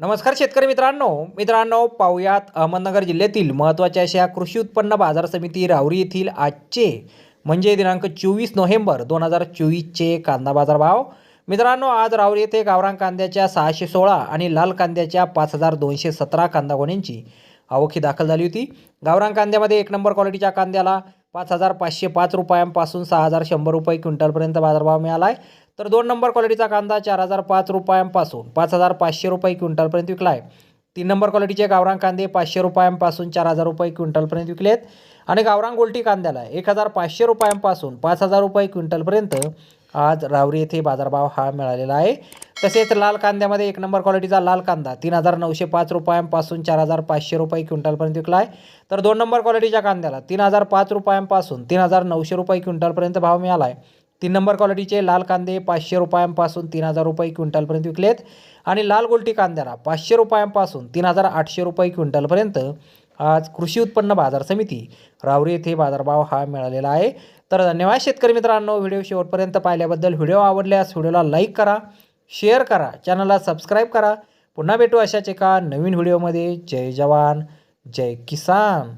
नमस्कार शेतकरी मित्रांनो. मित्रांनो पाहुयात अहमदनगर जिल्ह्यातील महत्त्वाच्या अशा कृषी उत्पन्न बाजार समिती राहुरी येथील आजचे म्हणजे दिनांक चोवीस नोव्हेंबर दोन हजार चोवीसचे कांदा बाजार भाव मित्रांनो आज राहुरी येथे गावरान कांद्याच्या सहाशे सोळा आणि लाल कांद्याच्या पाच हजार दोनशे सतरा कांदा गोण्यांची आवकी दाखल झाली होती. गावरान कांद्यामध्ये एक नंबर क्वालिटीच्या कांद्याला पाच हजार पाचशे पाच रुपयांपासून सहा हजार शंभर रुपये क्विंटलपर्यंत बाजारभाव मिळाला आहे तर दोन नंबर क्वालिटीचा कांदा चार हजार पाच रुपयांपासून पाच हजार पाचशे रुपये क्विंटलपर्यंत विकला आहे. तीन नंबर क्वालिटीचे गावरांग कांदे पाचशे रुपयांपासून चार हजार रुपये क्विंटलपर्यंत विकले आहेत आणि गावरांग गोल्टी कांद्याला एक हजार पाचशे रुपयांपासून पाच हजार रुपये क्विंटलपर्यंत आज रावरी येथे बाजारभाव हा मिळालेला आहे. तसेच लाल कांद्यामध्ये एक नंबर क्वालिटीचा लाल कांदा तीन हजार नऊशे पाच रुपयांपासून चार हजार पाचशे रुपये क्विंटलपर्यंत विकला आहे. तर दोन नंबर क्वालिटीच्या कांद्याला तीन हजार पाच रुपयांपासून तीन हजार नऊशे रुपये क्विंटलपर्यंत भाव मिळाला आहे. तीन नंबर क्वालिटीचे लाल कांदे पाचशे रुपयांपासून तीन हजार रुपये क्विंटलपर्यंत विकलेत. आणि लाल गोल्टी कांद्याला पाचशे रुपयांपासून तीन हजार आठशे रुपये क्विंटलपर्यंत आज कृषी उत्पन्न बाजार समिती रावरी येथे बाजारभाव हा मिळालेला आहे. तर धन्यवाद शेतकरी मित्रांनो व्हिडिओ शेवटपर्यंत पाहिल्याबद्दल व्हिडिओ आवडल्यास व्हिडिओला लाईक करा शेअर करा चॅनलला सबस्क्राईब करा. पुन्हा भेटू अशाच एका नवीन व्हिडिओमध्ये. जय जवान जय किसान.